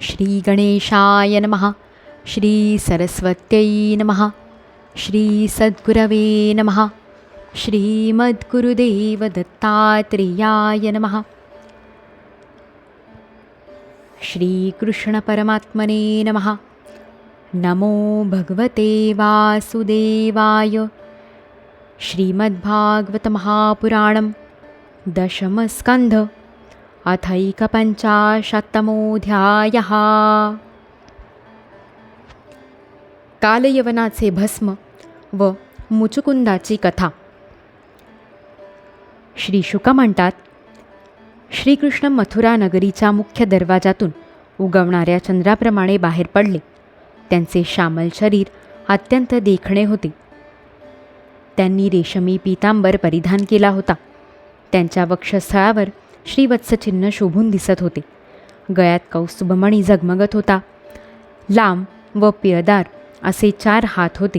श्रीगणेशाय नमः श्रीसरस्वत्यै नमः श्रीसद्गुरवे नमः श्रीमद्गुरुदेवदत्तात्रेयाय नमः। श्रीकृष्णपरमात्मने नमः। नमो भगवते वासुदेवाय। श्रीमद्भागवतमहापुराणं दशमस्कन्ध अथैकपञ्चाशत्तमोऽध्यायः। कालयवनाचे भस्म व मुचुकुंदाची कथा। श्री शुक म्हणतात श्रीकृष्ण मथुरा नगरीच्या मुख्य दरवाजातून उगवणाऱ्या चंद्राप्रमाणे बाहेर पडले. त्यांचे श्यामल शरीर अत्यंत देखणे होते. त्यांनी रेशमी पीतांबर परिधान केला होता. त्यांच्या वक्षस्थळावर श्रीवत्सचिन्ह शोभून दिसत होते. गळ्यात कौस्तुभमणी झगमगत होता. लांब व पिळदार असे चार हात होते.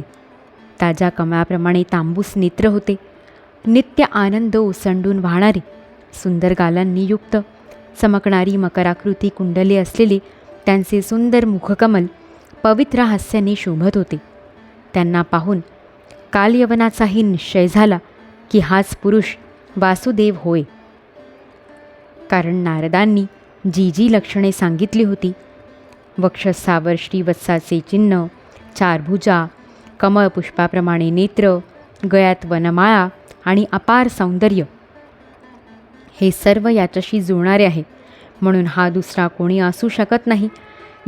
ताज्या कमळाप्रमाणे तांबूस नेत्र होते. नित्य आनंद ओसंडून वाहणारे सुंदर गालांनी युक्त चमकणारी मकराकृती कुंडले असलेले त्यांचे सुंदर मुखकमल पवित्र हास्याने शोभत होते. त्यांना पाहून कालयवनाचाही निश्चय झाला की हाच पुरुष वासुदेव होय. कारण नारदांनी जी जी लक्षणे सांगितली होती. वक्षस्थावर श्रीवत्साचे चिन्ह चारभुजा कमळपुष्पाप्रमाणे नेत्र गळ्यात वनमाळा आणि अपार सौंदर्य. हे सर्व याच्याशी जुळणारे आहे. म्हणून हा दुसरा कोणी असू शकत नाही.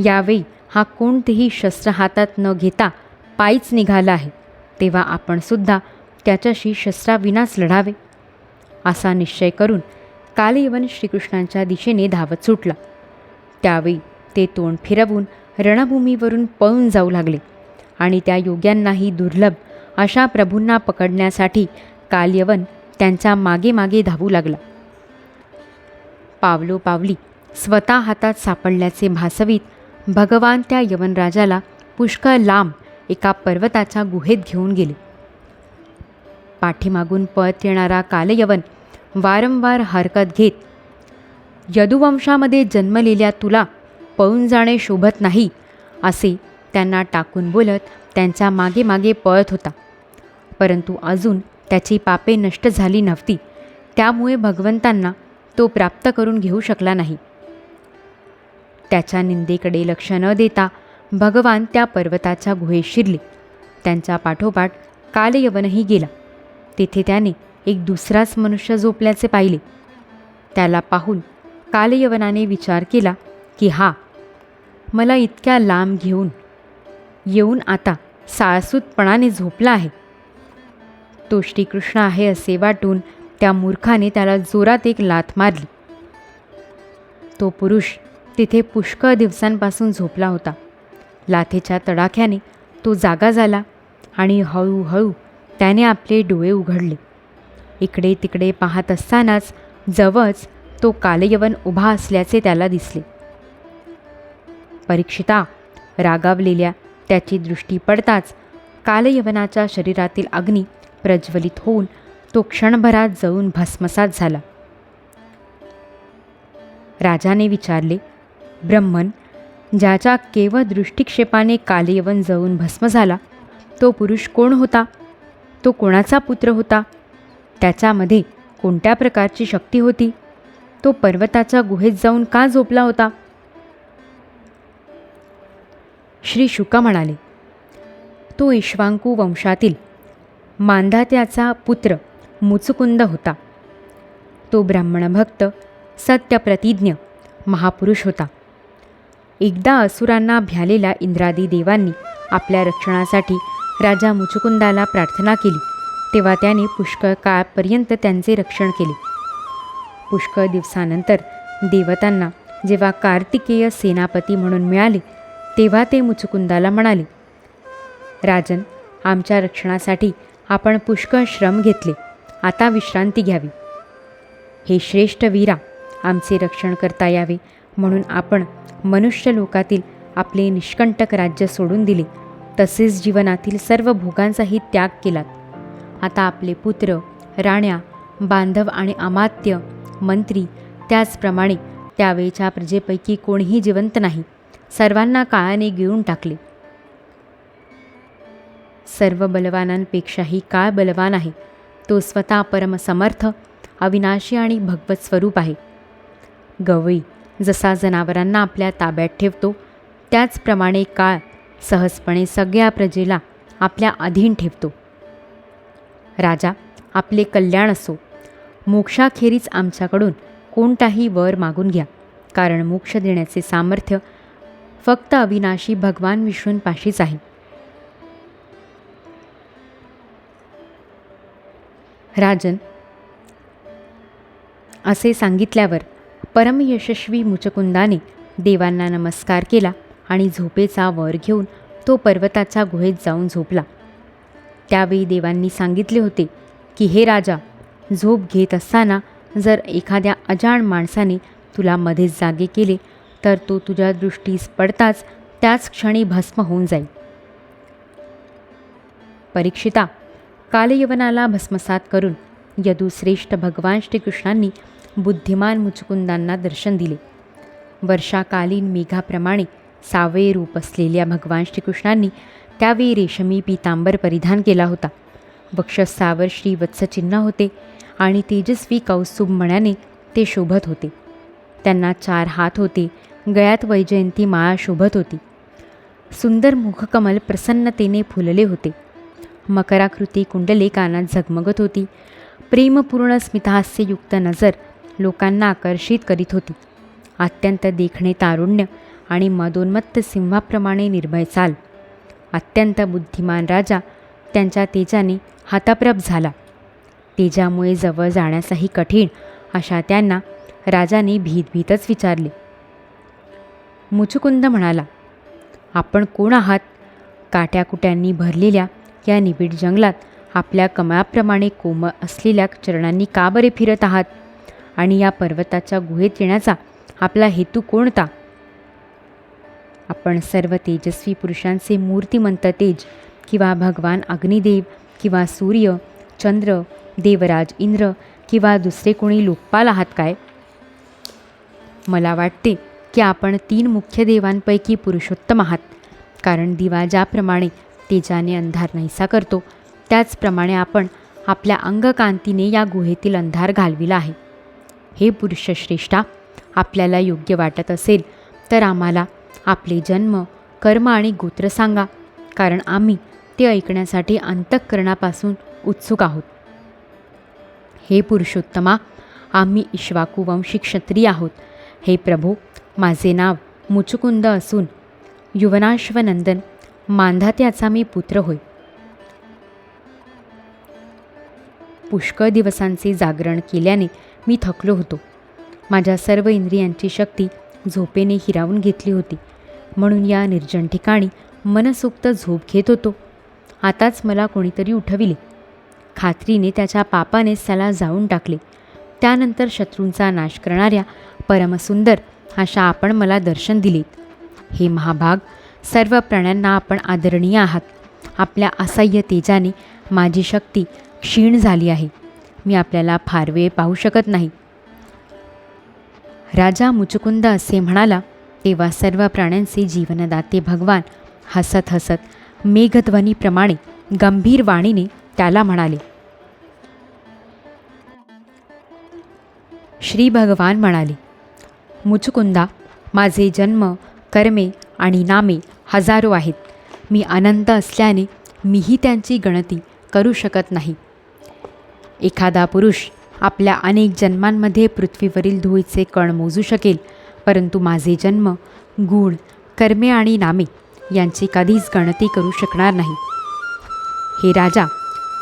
यावेळी हा कोणतेही शस्त्र हातात न घेता पायीच निघाला आहे. तेव्हा आपणसुद्धा त्याच्याशी शस्त्राविनाच लढावे. असा निश्चय करून कालयवन श्रीकृष्णांच्या दिशेने धावत सुटला. त्यावेळी ते तोंड फिरवून रणभूमीवरून पळून जाऊ लागले आणि त्या योग्यांनाही दुर्लभ अशा प्रभूंना पकडण्यासाठी कालयवन त्यांच्या मागे मागे धावू लागला. पावलो पावली स्वतः हातात सापडल्याचे भासवीत भगवान त्या यवनराजाला पुष्कळ लांब एका पर्वताच्या गुहेत घेऊन गेले. पाठीमागून पळत येणारा कालयवन वारंवार हरकत घेत यदुवंशामध्ये जन्मलेल्या तुला पळून जाणे शोभत नाही असे त्यांना टाकून बोलत त्यांच्या मागे मागे पळत होता. परंतु अजून त्याची पापे नष्ट झाली नव्हती. त्यामुळे भगवंतांना तो प्राप्त करून घेऊ शकला नाही. त्याच्या निंदेकडे लक्ष न देता भगवान त्या पर्वताच्या गुहेत शिरले. त्यांच्या पाठोपाठ कालयवनही गेला. तेथे त्याने एक दुसराच मनुष्य झोपल्याचे पाहिले. त्याला पाहून कालयवनाने विचार केला की हा मला इतक्या लांब घेऊन येऊन आता साळसूतपणाने झोपला आहे. तो श्रीकृष्ण आहे असे वाटून त्या मूर्खाने त्याला जोरात एक लाथ मारली. तो पुरुष तिथे पुष्कळ दिवसांपासून झोपला होता. लाथेच्या तडाख्याने तो जागा झाला आणि हळूहळू त्याने आपले डोळे उघडले. इकडे तिकडे पाहत असतानाच जवळच तो कालयवन उभा असल्याचे त्याला दिसले. परीक्षिता रागावलेल्या त्याची दृष्टी पडताच कालयवनाच्या शरीरातील अग्नी प्रज्वलित होऊन तो क्षणभरात जळून भस्मसात झाला. राजाने विचारले ब्रह्मन ज्याच्या केवळ दृष्टिक्षेपाने कालयवन जळून भस्म झाला तो पुरुष कोण होता? तो कोणाचा पुत्र होता? त्याच्यामध्ये कोणत्या प्रकारची शक्ती होती? तो पर्वताच्या गुहेत जाऊन का झोपला होता? श्री शुका म्हणाले तो इश्वांकू वंशातील मांधात्याचा पुत्र मुचुकुंद होता. तो ब्राह्मणभक्त सत्यप्रतिज्ञ महापुरुष होता. एकदा असुरांना भ्यालेल्या इंद्रादी देवांनी आपल्या रक्षणासाठी राजा मुचुकुंदाला प्रार्थना केली. तेव्हा त्याने पुष्कळ काळपर्यंत त्यांचे रक्षण केले. पुष्कळ दिवसानंतर देवतांना जेव्हा कार्तिकेय सेनापती म्हणून मिळाले तेव्हा ते मुचुकुंदाला म्हणाले राजन आमच्या रक्षणासाठी आपण पुष्कळ श्रम घेतले आता विश्रांती घ्यावी. हे श्रेष्ठ वीरा आमचे रक्षण करता यावे म्हणून आपण मनुष्य लोकातील आपले निष्कंटक राज्य सोडून दिले तसेच जीवनातील सर्व भोगांचाही त्याग केलात. आता आपले पुत्र राण्या बांधव आणि अमात्य मंत्री त्याचप्रमाणे त्यावेळच्या प्रजेपैकी कोणीही जिवंत नाही. सर्वांना काळाने गिळून टाकले. सर्व बलवानांपेक्षाही काळ बलवान आहे. तो स्वतः परमसमर्थ अविनाशी आणि भगवत स्वरूप आहे. गवळी जसा जनावरांना आपल्या ताब्यात ठेवतो त्याचप्रमाणे काळ सहजपणे सगळ्या प्रजेला आपल्या अधीन ठेवतो. राजा आपले कल्याण असो. मोक्षाखेरीज आमच्याकडून कोणताही वर मागून घ्या. कारण मोक्ष देण्याचे सामर्थ्य फक्त अविनाशी भगवान विष्णूंपाशीच आहे. राजन असे सांगितल्यावर परमयशस्वी मुचकुंदाने देवांना नमस्कार केला आणि झोपेचा वर घेऊन तो पर्वताच्या गुहेत जाऊन झोपला. त्यावेळी देवांनी सांगितले होते की हे राजा झोप घेत असताना जर एखाद्या अजाण माणसाने तुला मध्येच जागे केले तर तो तुझ्या दृष्टीस पडताच त्याच क्षणी भस्म होऊन जाईल. परीक्षिता कालयवनाला भस्मसात करून यदुश्रेष्ठ भगवान श्रीकृष्णांनी बुद्धिमान मुचकुंदांना दर्शन दिले. वर्षाकालीन मेघाप्रमाणे सावे रूप असलेल्या भगवान श्रीकृष्णांनी त्यावेळी रेशमी पितांबर परिधान केला होता. वक्षस्थावर श्रीवत्सचिन्ह होते आणि तेजस्वी कौस्तुभमण्याने ते शोभत होते. त्यांना चार हात होते गळ्यात वैजयंती माळा शोभत होती. सुंदर मुखकमल प्रसन्नतेने फुलले होते. मकराकृती कुंडले कानात झगमगत होती. प्रेमपूर्ण स्मितहास्ययुक्त नजर लोकांना आकर्षित करीत होती. अत्यंत देखणे तारुण्य आणि मदोन्मत्त सिंहाप्रमाणे निर्भय चाल. अत्यंत बुद्धिमान राजा त्यांच्या तेजाने हाताप्रप झाला. तेजामुळे जवळ जाण्यासही कठीण अशा त्यांना राजाने भीतभीतच विचारले. मुचुकुंद म्हणाला आपण कोण आहात? काट्याकुट्यांनी भरलेल्या या निबिड जंगलात आपल्या कमळाप्रमाणे कोमळ असलेल्या चरणांनी का बरे फिरत आहात? आणि या पर्वताच्या गुहेत येण्याचा आपला हेतू कोणता? आपण सर्व तेजस्वी पुरुषांचे मूर्तिमंत तेज किंवा भगवान अग्निदेव किंवा सूर्य चंद्र देवराज इंद्र किंवा दुसरे कोणी लोकपाल आहात काय? मला वाटते की आपण तीन मुख्य देवांपैकी पुरुषोत्तम आहात कारण दिवा ज्याप्रमाणे तेजाने अंधार नाहीसा करतो त्याचप्रमाणे आपण आपल्या अंगकांतीने या गुहेतील अंधार घालविला आहे. हे पुरुषश्रेष्ठा आपल्याला योग्य वाटत असेल तर आम्हाला आपले जन्म कर्म आणि गोत्र सांगा कारण आम्ही ते ऐकण्यासाठी अंतःकरणापासून उत्सुक आहोत. हे पुरुषोत्तमा आम्ही इश्वाकुवंशी क्षत्रिय आहोत. हे प्रभू माझे नाव मुचुकुंद असून युवनाश्वनंदन मांधात्याचा मी पुत्र होय. पुष्कळ दिवसांचे जागरण केल्याने मी थकलो होतो. माझ्या सर्व इंद्रियांची शक्ती झोपेने हिरावून घेतली होती. म्हणून या निर्जन ठिकाणी मनसोक्त झोप घेत होतो. आताच मला कोणीतरी उठविले. खात्रीने त्याच्या पापाने त्याला जाऊन टाकले. त्यानंतर शत्रूंचा नाश करणाऱ्या परमसुंदर अशा आपण मला दर्शन दिलेत हे महाभाग सर्व प्राण्यांना आपण आदरणीय आहात. आपल्या असह्य तेजाने माझी शक्ती क्षीण झाली आहे. मी आपल्याला फार वेळ पाहू शकत नाही. राजा मुचुकुंद असे म्हणाला तेव्हा सर्व प्राण्यांचे जीवनदाते भगवान हसत हसत मेघध्वनीप्रमाणे गंभीर वाणीने त्याला म्हणाले. श्री भगवान म्हणाले मुचुकुंदा माझे जन्म कर्मे आणि नामे हजारो आहेत. मी अनंत असल्याने मीही त्यांची गणती करू शकत नाही. एखादा पुरुष आपल्या अनेक जन्मांमध्ये पृथ्वीवरील धुळीचे कण मोजू शकेल. परंतु माझे जन्म गुण कर्मे आणि नामे यांची कधीच गणती करू शकणार नाही. हे राजा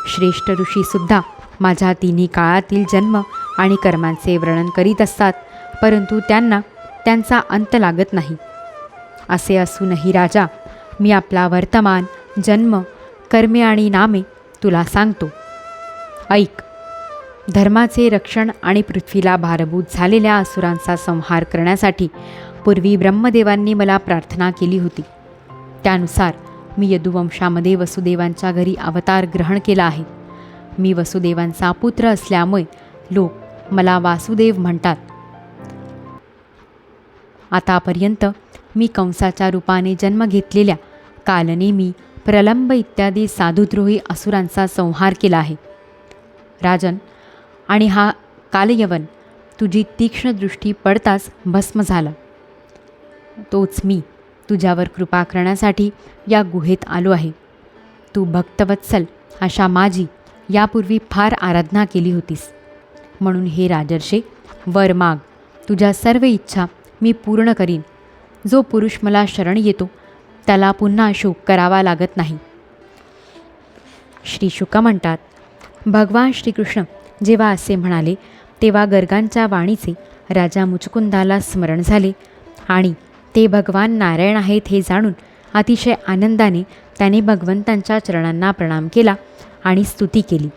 श्रेष्ठ ऋषीसुद्धा माझ्या तिन्ही काळातील जन्म आणि कर्मांचे वर्णन करीत असतात परंतु त्यांना त्यांचा अंत लागत नाही. असे असूनही राजा मी आपला वर्तमान जन्म कर्मे आणि नामे तुला सांगतो. ऐक धर्माचे रक्षण आणि पृथ्वीला भारभूत झालेल्या असुरांचा संहार करण्यासाठी पूर्वी ब्रह्मदेवांनी मला प्रार्थना केली होती. त्यानुसार मी यदुवंशामध्ये वसुदेवांच्या घरी अवतार ग्रहण केला आहे. मी वसुदेवांचा पुत्र असल्यामुळे लोक मला वासुदेव म्हणतात. आतापर्यंत मी कंसाच्या रूपाने जन्म घेतलेल्या कालनेमी प्रलंब इत्यादी साधुद्रोही असुरांचा संहार केला आहे. राजन आणि हा कालयवन तुझी तीक्ष्ण दृष्टी पडताच भस्म झाला. तोच मी तुझ्यावर कृपा करण्यासाठी या गुहेत आलो आहे. तू भक्तवत्सल अशा माझी यापूर्वी फार आराधना केली होतीस. म्हणून हे राजर्षे वर माग. तुझ्या सर्व इच्छा मी पूर्ण करीन. जो पुरुष मला शरण येतो त्याला पुन्हा शोक करावा लागत नाही. श्री शुक म्हणतात भगवान श्रीकृष्ण जेव्हा असे म्हणाले तेव्हा गर्गांच्या वाणीचे राजा मुचकुंदाला स्मरण झाले आणि ते भगवान नारायण आहेत हे जाणून अतिशय आनंदाने त्याने भगवंतांच्या चरणांना प्रणाम केला आणि स्तुती केली.